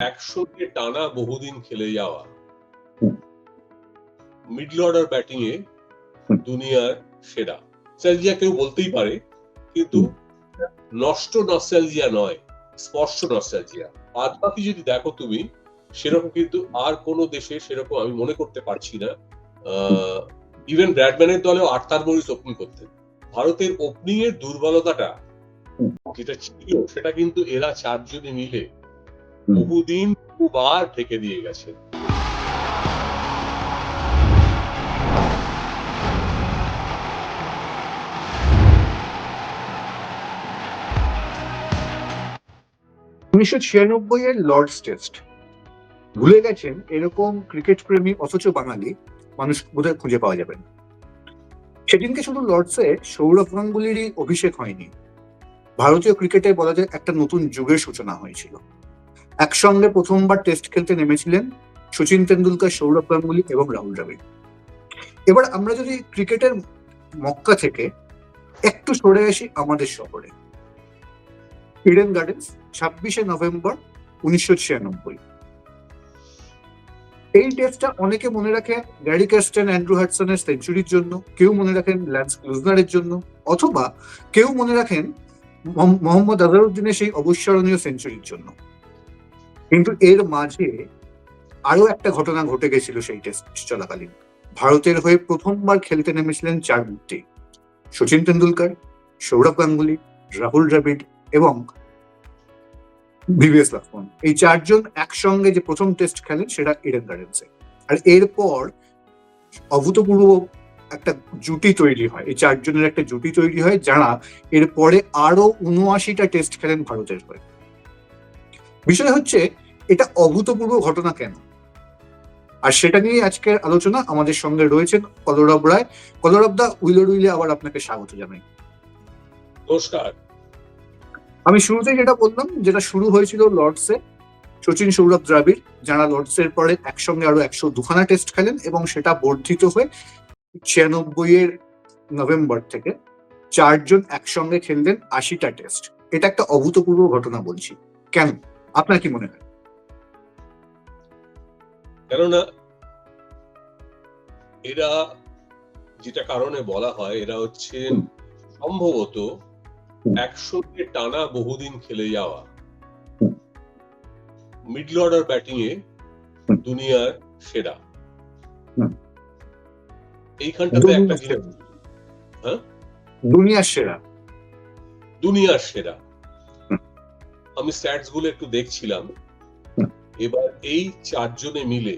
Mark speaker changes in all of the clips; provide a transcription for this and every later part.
Speaker 1: একসঙ্গে টানা বহুদিন খেলে যাওয়া। মিডল অর্ডার ব্যাটিং এ দুনিয়ার সেরা। নস্টালজিয়া কেউ বলতেই পারে কিন্তু নষ্ট নস্টালজিয়া নয় স্পষ্ট নস্টালজিয়া বাদ বাকি যদি দেখো তুমি সেরকম কিন্তু আর কোনো দেশে সেরকম আমি মনে করতে পারছি না। ইভেন ব্র্যাডম্যানের দলেও আর্থার মরিস ওপেন করতেন ভারতের ওপেনিং এর দুর্বলতাটা যেটা ছিল সেটা কিন্তু এরা চারজনে মিলে। বহুদিন বহুবার ঢেকে দিয়ে গেছে।
Speaker 2: উনিশশো ছিয়ানব্বই এর লর্ডস টেস্ট ভুলে গেছেন, এরকম ক্রিকেট প্রেমী অথচ বাঙালি, মানুষ বোধহয় খুঁজে পাওয়া যাবে সেদিনকে শুধু লর্ডসে সৌরভ গাঙ্গুলিরই অভিষেক হয়নি। ভারতীয় ক্রিকেটে বলা যায় একটা নতুন যুগের সূচনা হয়েছিল। একসঙ্গে প্রথমবার টেস্ট খেলতে নেমেছিলেন সচিন তেন্ডুলকার, সৌরভ গাঙ্গুলি এবং রাহুল দ্রাবিড়। এবার আমরা যদি ক্রিকেটের মক্কা থেকে একটু সরে আসি আমাদের শহরে। ইডেন গার্ডেন্স ছাব্বিশে নভেম্বর উনিশশো ছিয়ানব্বই। এই টেস্টটা অনেকে মনে রাখে গ্যারি ক্যাস্টেন অ্যান্ড্রু হাডসনের সেঞ্চুরির জন্য, কেউ মনে রাখেন ল্যান্স ক্লুজনারের জন্য, অথবা কেউ মনে রাখেন মোহাম্মদ আজহারউদ্দিনের সেই অবিস্মরণীয় সেঞ্চুরির জন্য। কিন্তু এর মাঝে আরও একটা ঘটনা ঘটে গেছিল সেই টেস্ট চলাকালীন। ভারতের হয়ে প্রথমবার খেলতে নেমেছিলেন চার মূর্তি সচিন তেন্ডুলকার, সৌরভ গাঙ্গুলি, রাহুল দ্রাবিড় এবং ভিভিএস লক্ষ্মণ এই চারজন একসঙ্গে যে প্রথম টেস্ট খেলেন সেটা ইডেন গার্ডেন্সে আর এরপর অভূতপূর্ব একটা জুটি তৈরি হয়। এই চারজনের একটা জুটি তৈরি হয় যারা এরপরে আরও উনআশিটা টেস্ট খেলেন ভারতের হয়ে। বিষয় হচ্ছে এটা অভূতপূর্ব ঘটনা কেন? আর সেটা নিয়ে আজকের আলোচনা আমাদের সঙ্গে রয়েছেন কলরব রায়। কলরব দা উইলর উইলে আবার আপনাকে স্বাগত জানাই।
Speaker 1: নমস্কার।
Speaker 2: আমি শুরুতেই যেটা বললাম যেটা শুরু হয়েছিল লর্ডসে সচিন সৌরভ দ্রাবিড় যারা লর্ডসের পরে একসঙ্গে আরও একশো দুখানা টেস্ট খেলেন এবং সেটা বর্ধিত হয়ে ছিয়ানব্বই এর নভেম্বর থেকে চারজন একসঙ্গে খেললেন আশিটা টেস্ট। এটা একটা অভূতপূর্ব ঘটনা বলছি। কেন? আপনার কি মনে হয়?
Speaker 1: কেননা এরা যেটা কারণে বলা হয় এরা হচ্ছে সম্ভবত। একসঙ্গে টানা বহুদিন খেলে যাওয়া। মিডল অর্ডার ব্যাটিং এ দুনিয়ার সেরা। এইখানটাতে একটা
Speaker 2: দুনিয়ার
Speaker 1: জিনিস
Speaker 2: দুনিয়ার সেরা।
Speaker 1: দুনিয়ার সেরা। আমি স্ট্যাটসগুলো একটু দেখছিলাম। এবার এই চারজনে মিলে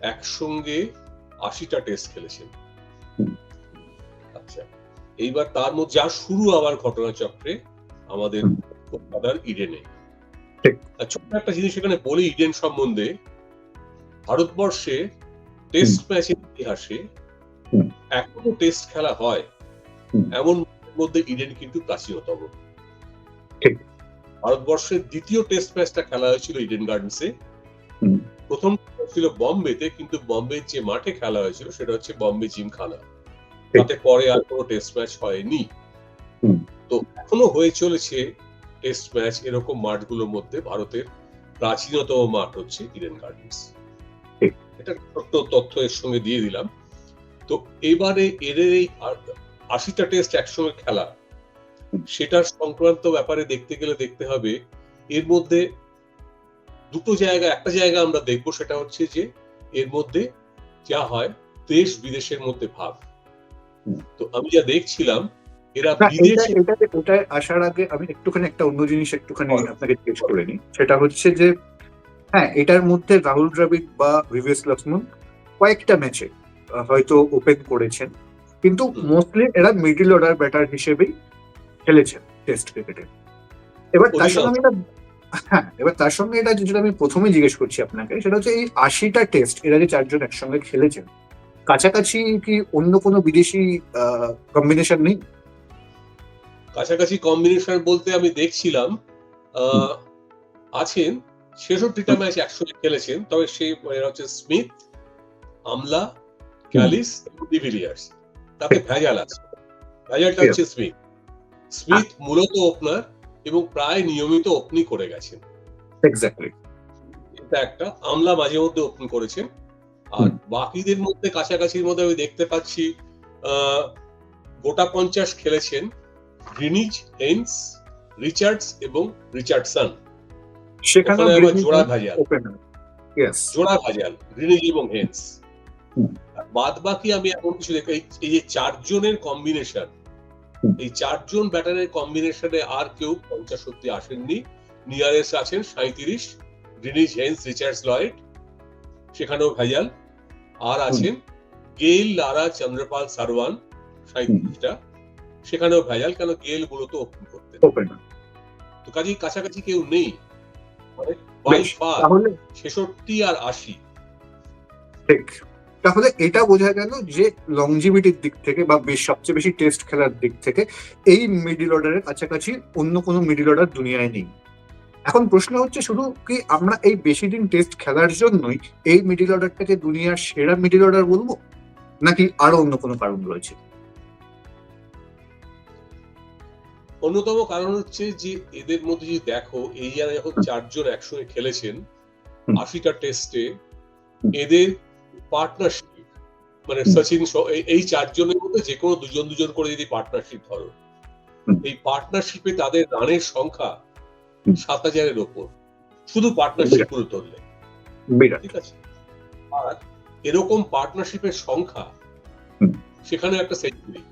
Speaker 1: একসঙ্গে আশিটা টেস্ট খেলেছেন। আচ্ছা এইবার তার মধ্যে যা শুরু আবার ঘটনাচক্রে আমাদের। কলকাতার ইডেনে। ছোট্ট একটা জিনিস এখানে বলি ইডেন সম্বন্ধে। ভারতবর্ষে টেস্ট ম্যাচের ইতিহাসে। এখনও টেস্ট খেলা হয়। এমন মধ্যে ইডেন কিন্তু প্রাচীনতম।
Speaker 2: ঠিক।
Speaker 1: ভারতবর্ষের দ্বিতীয় টেস্ট ম্যাচটা খেলা হয়েছিল ইডেন গার্ডেন্সে। প্রথম ছিল বম্বেতে কিন্তু বম্বের যে মাঠে খেলা হয়েছিল সেটা হচ্ছে বম্বে জিমখানা। তাতে পরে আর কোনো টেস্ট ম্যাচ হয়নি। তো এখনও হয়ে চলেছে টেস্ট ম্যাচ এরকম মাঠগুলোর মধ্যে ভারতের প্রাচীনতম মাঠ হচ্ছে ইডেন গার্ডেন্স এটা ছোট্ট তথ্য এর সঙ্গে দিয়ে দিলাম। তো এবারে এদের এই আশিটা টেস্ট একসঙ্গে খেলা। সেটার সংক্রান্ত ব্যাপারে দেখতে গেলে দেখতে হবে। এর মধ্যে দুটো জায়গা একটা জায়গা আমরা দেখব সেটা হচ্ছে যে এর মধ্যে যা হয় দেশ বিদেশের মধ্যে ভাগ।
Speaker 2: হুম।
Speaker 1: তো আমি যা দেখছিলাম এরা বিদেশে
Speaker 2: এটা আসার আগে আমি একটুখানি একটা অন্য জিনিস একটুখানি। আপনাকে জিজ্ঞেস করে নিই। সেটা হচ্ছে যে হ্যাঁ এটার মধ্যে রাহুল দ্রাবিড় বা ভিভিএস লক্ষ্মণ কয়েকটা ম্যাচে হয়তো ওপেন করেছেন। কিন্তু মোস্টলি এরা মিডল অর্ডার ব্যাটার হিসেবেই খেলেছেন টেস্ট ক্রিকেটে এবার তার সঙ্গে আমি এটা হ্যাঁ এবার তার সঙ্গে এটা যেটা আমি প্রথমে জিজ্ঞেস করছি আপনাকে সেটা হচ্ছে এই আশিটা টেস্ট এরা যে চারজন একসঙ্গে খেলেছেন। কাছাকাছি কি অন্য কোনো বিদেশি কম্বিনেশন নেই?
Speaker 1: কাছাকাছি কম্বিনেশন বলতে আমি দেখছিলাম আহ, আছেন। ছেষট্টিটা ম্যাচ একসঙ্গে খেলেছেন তবে সেই এরা হচ্ছে স্মিথ আমলা ক্যালিস ডিভিলিয়ার্স তাতে ভেজাল আছে। ভেজালটা হচ্ছে স্মিথ স্মিথ মূলত ওপেনার এবং প্রায় নিয়মিত ওপেনিং করে গেছেন।
Speaker 2: এক্স্যাক্টলি
Speaker 1: এটা একটা আমলা মাঝে মধ্যে ওপেন করেছেন। আর বাকিদের মধ্যে কাছাকাছির মধ্যে আমি দেখতে পাচ্ছি গোটা পঞ্চাশ খেলেছেন গ্রিনিজ হেন্স রিচার্ডস এবং রিচার্ডসন।
Speaker 2: সেখানে
Speaker 1: জোড়া ভাজাল। জোড়া ভাজাল গ্রিনিজ এবং হেন্স বাদ বাকি আমি এমন কিছু দেখি এই- যে চারজনের কম্বিনেশন। এই চারজন ব্যাটারের কম্বিনেশনে আর কেউ পঞ্চাশ অব্দি আসেননি। নিয়ারেস্ট আছেন সাঁত্রিশ গ্রিনিজ হেন্স রিচার্ডস লয়েড সেখানেও ভেজাল আর আছেন গেইল লারা চন্দ্রপাল সারওয়ান সাঁত্রিশটা সেখানেও ভেজাল কেন গেল মূলত ওপেন করতে তো কাজেই কাছাকাছি কেউ নেই। মানে বাই
Speaker 2: বেশ,
Speaker 1: ছেষট্টি আর আশি।
Speaker 2: ঠিক। তাহলে এটা বোঝা গেল যে লংজিভিটির দিক থেকে বা বেশ সবচেয়ে বেশি টেস্ট খেলার দিক থেকে এই মিডিল অর্ডারের কাছাকাছি অন্য কোনো মিডিল অর্ডার দুনিয়ায় নেই। এখন প্রশ্ন হচ্ছে শুধু কি আমরা এই বেশি দিন টেস্ট খেলার জন্যই এই মিডিল অর্ডারটাকে দুনিয়ার সেরা মিডিল অর্ডার বলব? নাকি আরও অন্য কোনো কারণ রয়েছে?
Speaker 1: অন্যতম কারণ হচ্ছে যে এদের মধ্যে যদি দেখো এই যারা যখন চারজন একসঙ্গে খেলেছেন। আশিটা টেস্টে এদের পার্টনারশিপ মানে। সচিন এই- এই চারজনের মধ্যে যে কোনো দুজন দুজন করে যদি পার্টনারশিপ ধরো এই পার্টনারশিপে তাদের রানের সংখ্যা সাত হাজারের ওপর। শুধু পার্টনারশিপগুলো ধরলে ঠিক আছে? আর এরকম পার্টনারশিপের সংখ্যা সেখানে একটা সেঞ্চুরি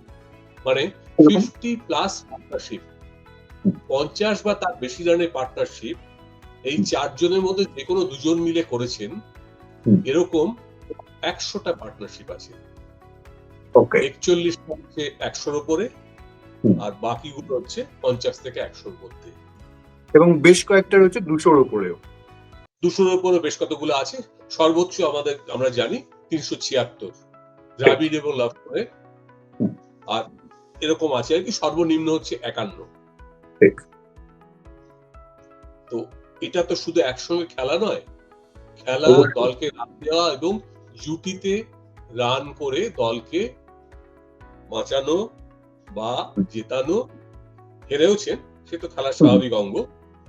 Speaker 1: মানে ফিফটি প্লাস পার্টনারশিপ পঞ্চাশ বা তার বেশি রানের পার্টনারশিপ এই চারজনের মধ্যে যে কোনো দুজন মিলে করেছেন এরকম একশোটা পার্টনারশিপ আছে। একচল্লিশটা হচ্ছে একশোর উপরে আর বাকিগুলো হচ্ছে পঞ্চাশ থেকে একশোর মধ্যে।
Speaker 2: এবং বেশ কয়েকটা রয়েছে দুশোর উপরেও।
Speaker 1: দুশোর উপরে বেশ কতগুলো আছে? সর্বোচ্চ আমাদের আমরা জানি তিনশো ছিয়াত্তর। দ্রাবিড় এবং লাভ করে আর এরকম আছে আর কি সর্বনিম্ন হচ্ছে একান্ন। তো এটা তো শুধু একসঙ্গে খেলা নয় খেলা দলকে দেওয়া এবং জুটিতে রান করে দলকে বাঁচানো বা জেতানো হেরেওছেন সে তো খেলার স্বাভাবিক অঙ্গ।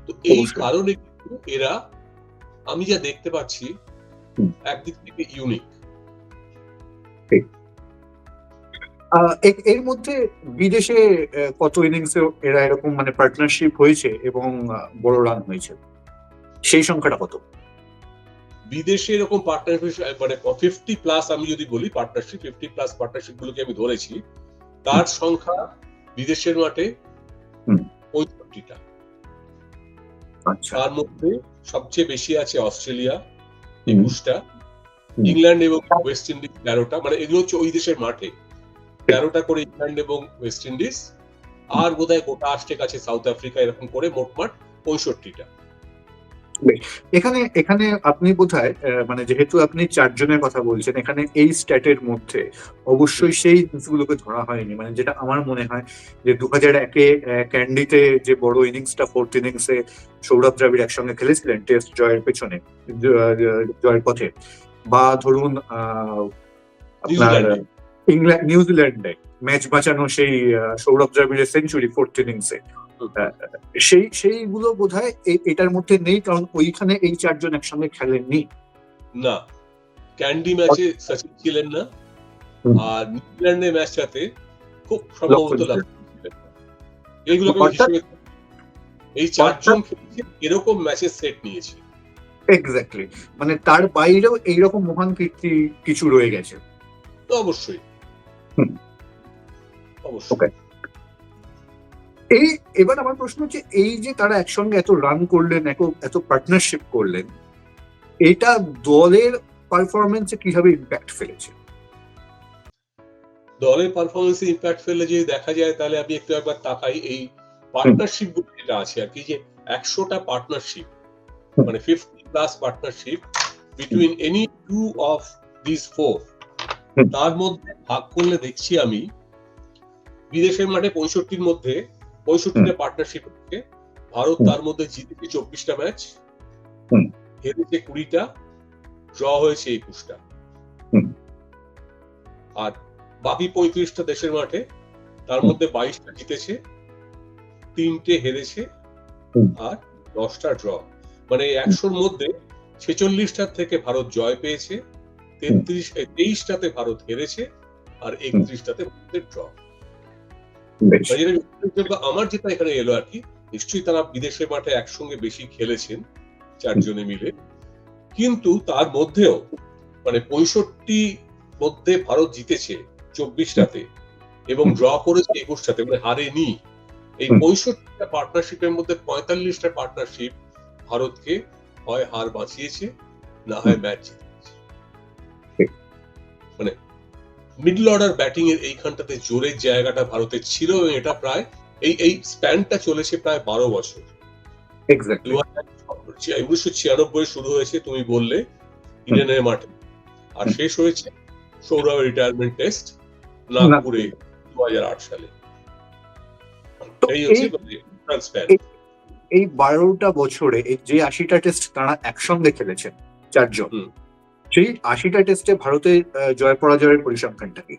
Speaker 1: তো এই কারণে কিন্তু এরা আমি যা দেখতে পাচ্ছি একদিক থেকে ইউনিক
Speaker 2: এর মধ্যে বিদেশে কত ইনিংসে এরা এরকম মানে পার্টনারশিপ হয়েছে এবং বড় রান হয়েছে? সেই সংখ্যাটা কত?
Speaker 1: বিদেশে এরকম পার্টনারশিপ মানে ফিফটি প্লাস আমি যদি বলি পার্টনারশিপ ফিফটি প্লাস পার্টনারশিপ গুলোকে আমি ধরেছি তার সংখ্যা বিদেশের মাঠে পঁয়ষট্টিটা।
Speaker 2: আচ্ছা।
Speaker 1: তার মধ্যে সবচেয়ে বেশি আছে অস্ট্রেলিয়া। একুশটা। ইংল্যান্ড এবং ওয়েস্ট ইন্ডিজ তেরোটা মানে এগুলো হচ্ছে ওই দেশের মাঠে। তেরোটা করে ইংল্যান্ড এবং ওয়েস্ট ইন্ডিজ। আর বোধহয় গোটা আষ্টেক আছে সাউথ আফ্রিকা এরকম করে মোটমাট পঁয়ষট্টিটা।
Speaker 2: এখানে এখানে আপনি বোধহয় মানে যেহেতু আপনি চারজনের কথা বলছেন এখানে এই স্ট্যাটের মধ্যে অবশ্যই সেই জিনিসগুলোকে ধরা হয়নি। মানে যেটা আমার মনে হয় যে দু হাজার একে ক্যান্ডিতে যে বড় ইনিংসটা ফোর্থ ইনিংসে সৌরভ দ্রাবিড় একসঙ্গে খেলেছিলেন টেস্ট জয়ের পেছনে জয়ের পথে। বা ধরুন আহ, আপনার ইংল্যান্ড নিউজিল্যান্ডে ম্যাচ বাঁচানো সেই সৌরভ দ্রাবিড়ের সেঞ্চুরি ফোর্থ ইনিংসে। সেই সেইগুলো বোধ হয় এটার মধ্যে নেই কারণ ওইখানে এই চারজন একসঙ্গে খেলেননি।
Speaker 1: না। ক্যান্ডি ম্যাচে সচিন ছিলেন না। আর নিউজিল্যান্ডের ম্যাচটাতে খুব সম্ভবত। এইগুলোকে এই চারজন এরকম ম্যাচের সেট নিয়েছে।
Speaker 2: এক্স্যাক্টলি মানে তার বাইরেও এইরকম মহান কীর্তি কিছু রয়ে গেছে।
Speaker 1: তো অবশ্যই। অবশ্যই.
Speaker 2: এই এবার আমার প্রশ্ন হচ্ছে এই যে তারা একসঙ্গে এত রান করলেন এত পার্টনারশিপ করলেন এটা দলের পারফরমেন্সে কীভাবে ইম্প্যাক্ট ফেলেছে?
Speaker 1: দলের পারফরমেন্সে ইম্প্যাক্ট ফেলে যদি দেখা যায় তাহলে আমি একটু একবার তাকাই। এই পার্টনারশিপগুলো যেটা আছে আর কি যে একশোটা পার্টনারশিপ মানে fifty plus partnership between any two of this four তার মধ্যে ভাগ করলে দেখছি আমি বিদেশের মাঠে পঁয়ষট্টির মধ্যে পঁয়ষট্টিটা পার্টনারশিপ হচ্ছে। ভারত তার মধ্যে জিতেছে চব্বিশটা ম্যাচ হেরেছে কুড়িটা ড্র হয়েছে একুশটা। আর বাকি পঁয়ত্রিশটা দেশের মাঠে তার মধ্যে বাইশটা জিতেছে তিনটে হেরেছে আর দশটা ড্র মানে একশোর মধ্যে ছেচল্লিশটার থেকে ভারত জয় পেয়েছে তেত্রিশ তেইশটাতে ভারত হেরেছে আর একত্রিশটাতে ভারতের ড্র আমার যেটা এখানে এলো আর কি নিশ্চয়ই তারা বিদেশের মাঠে একসঙ্গে বেশি খেলেছেন চারজনে মিলে। কিন্তু তার মধ্যেও মানে পঁয়ষট্টি মধ্যে ভারত জিতেছে চব্বিশটাতে এবং ড্র করেছে একুশটাতে মানে হারেনি। এই পঁয়ষট্টিটা পার্টনারশিপের মধ্যে পঁয়তাল্লিশটা পার্টনারশিপ ভারতকে হয় হার বাঁচিয়েছে না হয় ম্যাচ জিতিয়েছে মানে মিডল অর্ডার ব্যাটিং এর এইখানটাতে জোরের জায়গাটা ভারতের ছিল এবং এটা প্রায় এই এই স্প্যানটা চলেছে প্রায় বারো বছর। উনিশশো ছিয়ানব্বই শুরু হয়েছে তুমি বললে ইডেনের মাঠে। আর শেষ হয়েছে সৌরভ রিটায়ারমেন্ট টেস্ট নাগপুরে দু হাজার আট সালে। এই হচ্ছে
Speaker 2: এই-
Speaker 1: মানে।
Speaker 2: এই- বারোটা বছরে যে আশিটা টেস্ট তারা একসঙ্গে খেলেছেন চারজন। সেই আশিটা টেস্টে ভারতের জয় পরাজয়ের পরিসংখ্যানটা কি?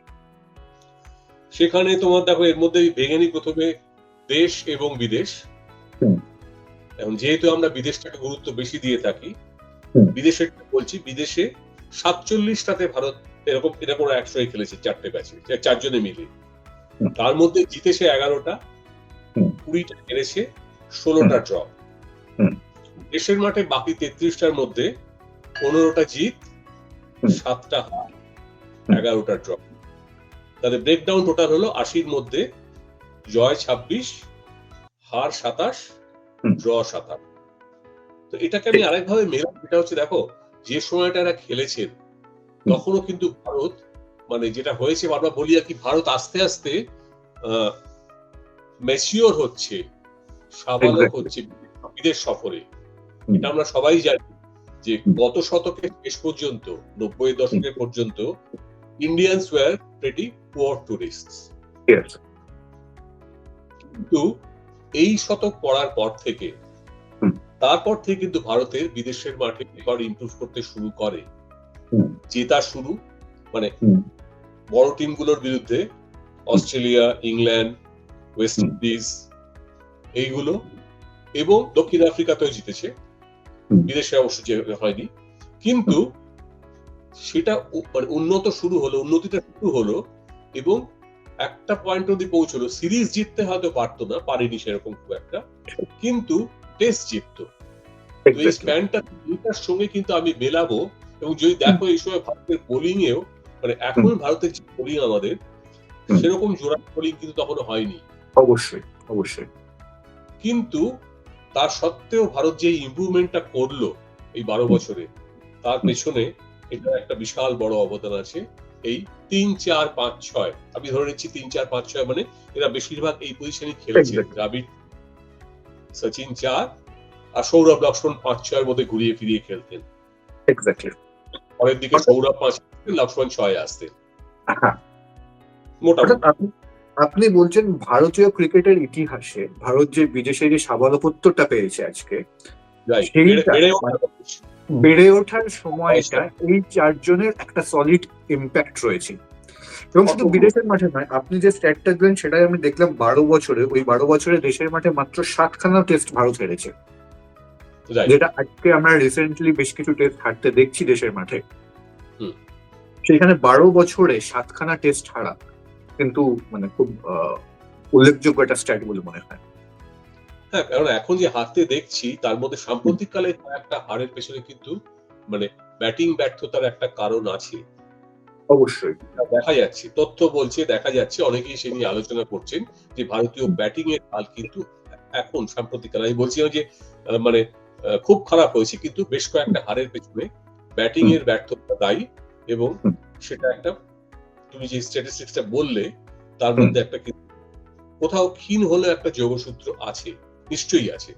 Speaker 1: সেখানে তোমার দেখো এর মধ্যে ভেঙে নি প্রথমে দেশ এবং বিদেশ। এখন যেহেতু আমরা বিদেশটাকে গুরুত্ব বেশি দিয়ে থাকি
Speaker 2: হুম।
Speaker 1: বিদেশের বলছি বিদেশে সাতচল্লিশটাতে ভারত এরকম এরকম একশোই খেলেছে চারটে ম্যাচে চারজনে মিলে তার মধ্যে জিতেছে এগারোটা কুড়িটা হেরেছে ষোলোটা ড্র দেশের মাঠে বাকি তেত্রিশটার মধ্যে পনেরোটা জিত। সাতটা হার এগারোটা ড্র তাহলে ব্রেকডাউন টোটাল হলো আশির মধ্যে জয় ছাব্বিশ হার সাতাশ ড্র সাতাশ। তো এটাকে আমি আরেকভাবে মেলাম এটা হচ্ছে দেখো যে সময়টা এরা খেলেছেন তখনও কিন্তু ভারত মানে যেটা হয়েছে বারবার বলি আর কি ভারত আস্তে আস্তে ম্যাচিওর হচ্ছে সাবালক হচ্ছে বিদেশ সফরে। এটা আমরা সবাই জানি। যে গত শতকের শেষ পর্যন্ত নব্বই দশকের পর্যন্ত Indians were pretty poor tourist কিন্তু এই শতক পড়ার পর থেকে তারপর থেকে কিন্তু ভারতের বিদেশের মাঠে রেকর্ড ইমপ্রুভ করতে শুরু করে। জেতা শুরু মানে। বড় টিমগুলোর বিরুদ্ধে অস্ট্রেলিয়া ইংল্যান্ড ওয়েস্ট ইন্ডিজ এইগুলো এবং দক্ষিণ আফ্রিকাতেও জিতেছে। বিদেশে অবশ্য যে- হয়নি। কিন্তু সেটা মানে উন্নত শুরু হলো উন্নতিটা শুরু হলো এবং একটা পয়েন্ট অব্দি পৌঁছলো। সিরিজ জিততে হয়তো পারতো না পারেনি সেরকম খুব একটা। কিন্তু টেস্ট জিততো। এই স্প্যানটা দুইটার সঙ্গে কিন্তু আমি মেলাবো এবং যদি দেখো এই সময় ভারতের বোলিং এও মানে এখন ভারতের যে বোলিং আমাদের সেরকম জোড়া বোলিং কিন্তু তখনো হয়নি।
Speaker 2: অবশ্যই অবশ্যই।
Speaker 1: কিন্তু তার সত্ত্বেও ভারত যে ইমপ্রুভমেন্টটা করল এই বারো বছরে তার পেছনে এটা একটা বিশাল বড় অবদান আছে। এই তিন চার পাঁচ ছয় আমি ধরে নিচ্ছি তিন চার পাঁচ ছয় মানে এরা বেশিরভাগ এই পজিশনে খেলেছে. দ্রাবিড় সচিন চার আর সৌরভ লক্ষ্মণ পাঁচ ছয়ের মধ্যে ঘুরিয়ে ফিরিয়ে খেলতেন। পরের দিকে সৌরভ পাঁচ লক্ষ্মণ ছয় আসতেন।
Speaker 2: হ্যাঁ।
Speaker 1: মোটামুটি।
Speaker 2: অর্থাৎ আপনি বলছেন ভারতীয় ক্রিকেটের ইতিহাসে ভারত যে বিদেশে যে সাবালপত্তরটা পেয়েছে আজকে
Speaker 1: বেড়ে- বেড়ে ওঠার।
Speaker 2: সময়টা এই চারজনের একটা সলিড ইম্প্যাক্ট রয়েছে। এবং শুধু বিদেশের মাঠে নয় আপনি যে স্ট্যাটটা দিলেন সেটাই আমি দেখলাম বারো বছরে ওই বারো বছরে দেশের মাঠে মাত্র সাতখানা টেস্ট ভারত হেরেছে। যেটা আজকে আমরা রিসেন্টলি বেশ কিছু টেস্ট হারতে দেখছি দেশের মাঠে। সেখানে বারো বছরে সাতখানা টেস্ট হারা। কিন্তু মানে খুব উল্লেখযোগ্য একটা স্ট্যাট বলে মনে হয়।
Speaker 1: হ্যাঁ কারণ এখন যে হারতে দেখছি তার মধ্যে সাম্প্রতিককালে একটা হারের পেছনে কিন্তু মানে ব্যাটিং ব্যর্থতার একটা কারণ আছে।
Speaker 2: অবশ্যই।
Speaker 1: দেখা যাচ্ছে তথ্য বলছে দেখা যাচ্ছে অনেকেই সে নিয়ে আলোচনা করছেন যে ভারতীয় ব্যাটিং এর হাল কিন্তু এখন সাম্প্রতিককালে আমি বলছিলাম যে মানে খুব খারাপ হয়েছে কিন্তু বেশ কয়েকটা হারের পেছনে ব্যাটিং এর ব্যর্থতা দায়ী এবং সেটা একটা তুমি যে স্ট্যাটিস্টিক্সটা বললে তার মধ্যে একটা কোথাও ক্ষীণ হলে একটা যোগসূত্র আছে নিশ্চয়ই আছে।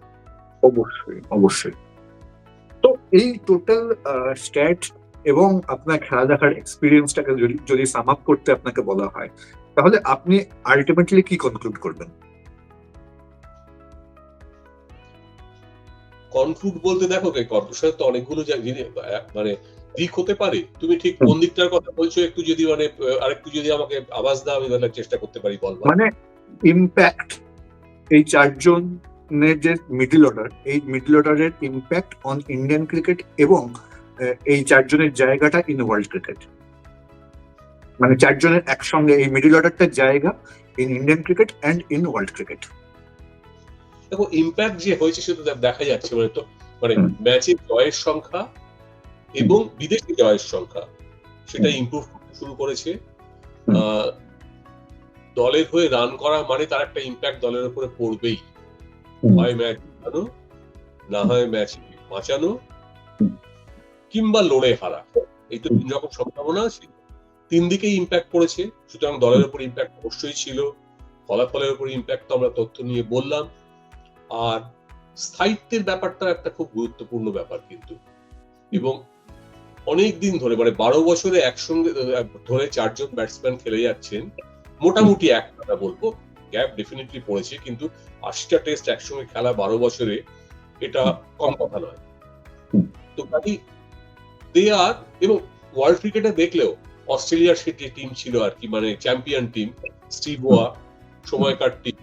Speaker 2: অবশ্যই অবশ্যই। তো এই টোটাল স্ট্যাট এবং আপনার খেলা দেখার এক্সপিরিয়েন্সটাকে যদি যদি সাম আপ করতে আপনাকে বলা হয় তাহলে আপনি আলটিমেটলি কি কনক্লুড করবেন?
Speaker 1: কনক্লুড বলতে দেখো কর্পোরেশনের তো অনেকগুলো মানে দিক হতে পারে। তুমি ঠিক কোন দিকটার কথা বলছো একটু যদি মানে আরেকটু যদি আমাকে আওয়াজ দাও আমি তাহলে চেষ্টা করতে পারি বলব
Speaker 2: মানে ইম্প্যাক্ট এই চারজন যে মিডল অর্ডার এই মিডল অর্ডারের ইম্প্যাক্ট অন ইন্ডিয়ান ক্রিকেট এবং এই চারজনের জায়গাটা ইন ওয়ার্ল্ড ক্রিকেট মানে চারজনের একসঙ্গে এই মিডল অর্ডারটার জায়গা in Indian cricket and in world cricket
Speaker 1: দেখো ইম্প্যাক্ট যে হয়েছে সেটা দেখা যাচ্ছে মানে তো মানে ম্যাচের জয়ের সংখ্যা এবং বিদেশি জয়ের সংখ্যা সেটা ইমপ্রুভ করতে শুরু করেছে। দলের হয়ে রান করা মানে তার একটা ইম্প্যাক্ট দলের উপরে পড়বেই। হয় ম্যাচ জিতানো না হয় ম্যাচ বাঁচানো কিংবা লড়ে হারা। এই তো তিন রকম সম্ভাবনা আছে। তিন দিকেই ইম্প্যাক্ট পড়েছে সুতরাং দলের উপর ইম্প্যাক্ট অবশ্যই ছিল। ফলাফলের উপর ইম্প্যাক্ট তো আমরা তথ্য নিয়ে বললাম। আর স্থায়িত্বের ব্যাপারটা একটা খুব গুরুত্বপূর্ণ ব্যাপার কিন্তু। এবং অনেক দিন ধরে মানে বারো বছরে একসঙ্গে ধরে চারজন ব্যাটসম্যান খেলে যাচ্ছেন, মোটামুটি এক কথা বলব গ্যাপ ডেফিনেটলি পড়েছে, কিন্তু আশিটা টেস্ট একসঙ্গে খেলা বারো বছরে, এটা কম কথা নয়। তো কাজী দে আর এবং ওয়ার্ল্ড ক্রিকেটে দেখলেও, অস্ট্রেলিয়ার সে যে টিম ছিল আর কি মানে চ্যাম্পিয়ন টিম স্টিভোয়া সময়কার টিম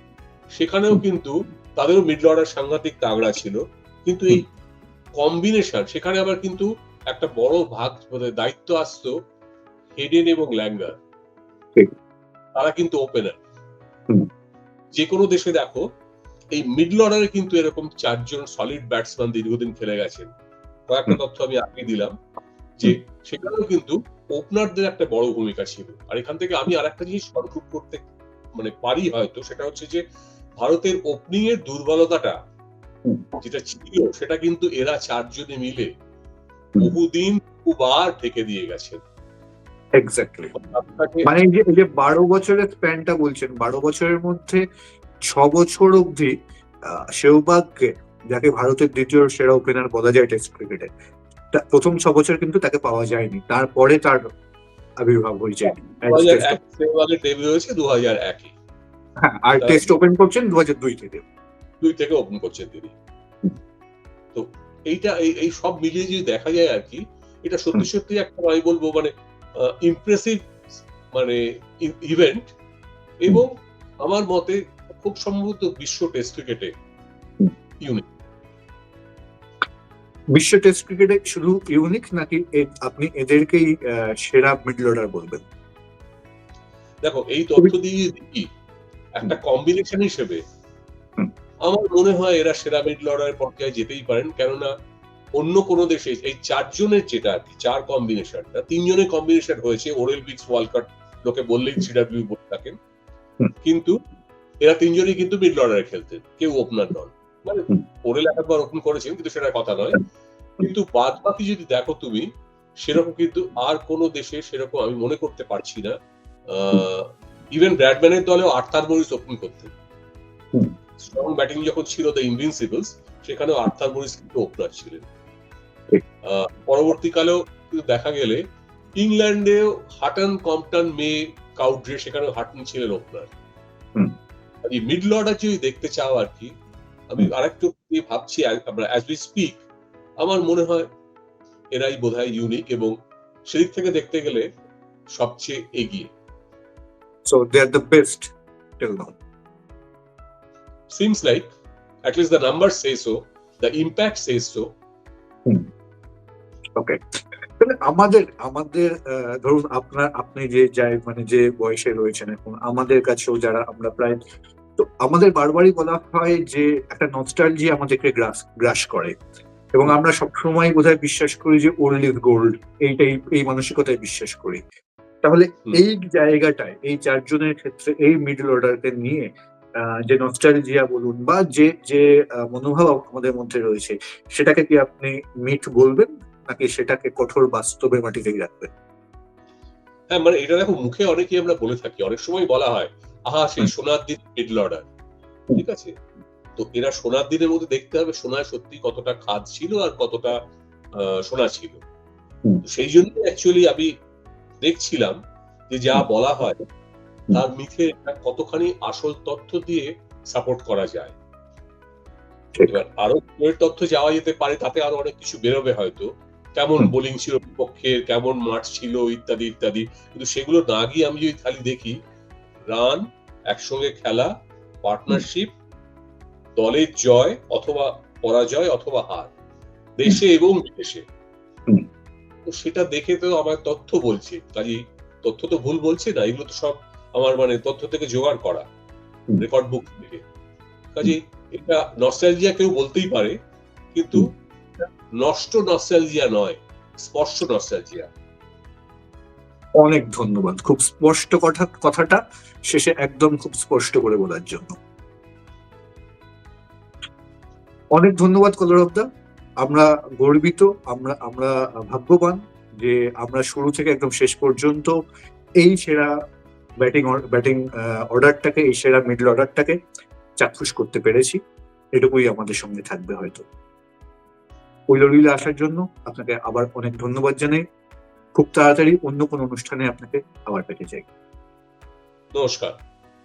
Speaker 1: সেখানেও কিন্তু তাদেরও মিডল অর্ডার সাংঘাতিক তাগড়া ছিল, কিন্তু এই কম্বিনেশন সেখানে আবার কিন্তু একটা বড় ভাগ মানে দায়িত্ব আসতো হেডেন এবং ল্যাঙ্গার তারা কিন্তু ওপেনার যে কোনো দেশে দেখো এই মিডল অর্ডারে কিন্তু এরকম চারজন সলিড ব্যাটসম্যান দীর্ঘদিন খেলে গেছেন। কয়েকটা তথ্য আমি আগে দিলাম যে সেখানেও কিন্তু ওপেনারদের একটা বড় ভূমিকা ছিল। আর এখান থেকে আমি আর একটা জিনিস কনক্লুড করতে মানে পারি হয়তো সেটা হচ্ছে যে ভারতের ওপেনিং এর দুর্বলতাটা যেটা ছিল সেটা কিন্তু এরা চারজনে মিলে বহুদিন বহুবার ঢেকে দিয়ে গেছেন।
Speaker 2: এক্স্যাক্টলি মানে এই যে এই যে বারো বছরের স্প্যানটা বলছেন বারো বছরের মধ্যে ছ বছর অবধি সেহবাগকে যাকে ভারতের দ্বিতীয় সেরা ওপেনার বলা যায় টেস্ট ক্রিকেটে প্রথম ছ বছর কিন্তু তাকে পাওয়া যায়নি তারপরে তার আবির্ভাব হয়েছে
Speaker 1: সেহবাগের ডেবিউ হয়েছে দু হাজার একে।
Speaker 2: হ্যাঁ আর টেস্ট ওপেন করছেন দু হাজার দুই থেকে।
Speaker 1: দুই থেকে ওপেন করছেন তিনি। তো এইটা এই সব মিলিয়ে যদি দেখা যায় আর কি এটা সত্যি সত্যি একটা আমি বলব মানে ইমপ্রেসিভ মানে ইভেন্ট এবং আমার মতে খুব সম্ভবত বিশ্ব টেস্ট ক্রিকেটে ইউনিক
Speaker 2: বিশ্ব টেস্ট ক্রিকেটে শুধু ইউনিক নাকি আপনি এদেরকেই সেরা মিডল অর্ডার বলবেন?
Speaker 1: দেখো এই তথ্য দিয়ে দেখি একটা কম্বিনেশন হিসেবে। আমার মনে হয় এরা সেরা মিডল অর্ডারের পর্যায়ে যেতেই পারেন। কেননা অন্য কোনো দেশে এই চারজনের যেটা আর কি চার কম্বিনেশনটা তিনজনের কম্বিনেশন হয়েছে ওরেল বিক্স ওয়ার্ল্ড কাপ লোকে বললেই সিডাব্লিউ বলে থাকেন। কিন্তু এরা তিনজনই কিন্তু মিডল অর্ডারে খেলতেন কেউ ওপেনার নন। মানে ওরেল একবার ওপেন করেছেন কিন্তু সেটা কথা নয়। কিন্তু বাদ বাকি যদি দেখো তুমি সেরকম কিন্তু আর কোনো দেশে সেরকম আমি মনে করতে পারছি না। ইভেন ব্র্যাডম্যানের দলেও আর্থার মরিস ওপেন করতেন। স্ট্রং ব্যাটিং যখন ছিল দ্য ইনভিনসিবলস সেখানেও আর্থার মরিস কিন্তু ওপেনার ছিলেন। পরবর্তীকালেও কিন্তু দেখা গেলে ইংল্যান্ডেও হাটন কম্পটন মে কাউড্রে সেখানেও হাটন ছিলেন ওপেনার এই মিডল অর্ডার যদি দেখতে চাও আর কি আমি আরেকটু ভাবছি আমরা অ্যাজ উই স্পিক আমার মনে হয় এরাই বোধহয় ইউনিক এবং সেদিক থেকে দেখতে গেলে সবচেয়ে এগিয়ে।
Speaker 2: So they are the best till now
Speaker 1: seems like at least the numbers say so the impact says so.
Speaker 2: Okay তাহলে আমাদের আমাদের ধরুন আপনার আপনি যে যাই মানে যে বয়সে রয়েছেন এখন আমাদের কাছেও যারা আমরা প্রায় তো আমাদের বারবারই বলা হয় যে একটা নস্টালজি আমাদেরকে গ্রাস গ্রাস করে। এবং আমরা সবসময় বোধহয় বিশ্বাস করি যে ওল্ড ইজ গোল্ড এইটাই এই মানসিকতায় বিশ্বাস করি। তাহলে এই জায়গাটায় এই চারজনের ক্ষেত্রে এই মিডল অর্ডারকে নিয়ে যে নস্টালজিয়া বলুন বা যে যে মনোভাব আমাদের মধ্যে রয়েছে সেটাকে কি আপনি মিট বলবেন? নাকি সেটাকে কঠোর বাস্তবে মাটিতে রাখবেন?
Speaker 1: হ্যাঁ মানে এটা দেখো মুখে অনেকেই আমরা বলে থাকি অনেক সময় বলা হয় আহা সেই সোনার দিন মিডল অর্ডার ঠিক আছে? তো এরা সোনার দিনের মধ্যে দেখতে হবে সোনায় সত্যি কতটা খাদ ছিল আর কতটা আহ, সোনা ছিল। সেই জন্য অ্যাকচুয়ালি আমি দেখছিলাম যে যা বলা হয় তার মিথে কতখানি আসল তথ্য দিয়ে সাপোর্ট করা যায়। এবার আরও তথ্য যাওয়া যেতে পারে তাতে আরও অনেক কিছু বেরোবে হয়তো। কেমন বোলিং ছিল বিপক্ষের কেমন মাঠ ছিল ইত্যাদি ইত্যাদি। কিন্তু সেগুলো না গিয়ে আমি যদি খালি দেখি রান একসঙ্গে খেলা পার্টনারশিপ দলের জয় অথবা পরাজয় অথবা হার দেশে এবং বিদেশে। তো সেটা দেখে তো আমার তথ্য বলছে। কাজে তথ্য তো ভুল বলছে না এগুলো তো সব আমার মানে তথ্য থেকে জোগাড় করা রেকর্ড বুক থেকে। কাজে এটা নস্টালজিয়া কেউ বলতেই পারে কিন্তু নষ্ট নস্টালজিয়া নয় স্পর্শ নস্টালজিয়া
Speaker 2: অনেক ধন্যবাদ। খুব স্পষ্ট কথা কথাটা শেষে একদম খুব স্পষ্ট করে বলার জন্য। অনেক ধন্যবাদ কলরবদা। আমরা গর্বিত আমরা আমরা ভাগ্যবান যে আমরা শুরু থেকে একদম শেষ পর্যন্ত এই সেরা ব্যাটিং ব্যাটিং অর্ডারটাকে এই সেরা মিডল অর্ডারটাকে চাক্ষুষ করতে পেরেছি। এটুকুই আমাদের সঙ্গে থাকবে হয়তো। কৈলরিলে আসার জন্য আপনাকে আবার অনেক ধন্যবাদ জানাই। খুব তাড়াতাড়ি অন্য কোনো অনুষ্ঠানে আপনাকে আবার পেতে চাই।
Speaker 1: নমস্কার।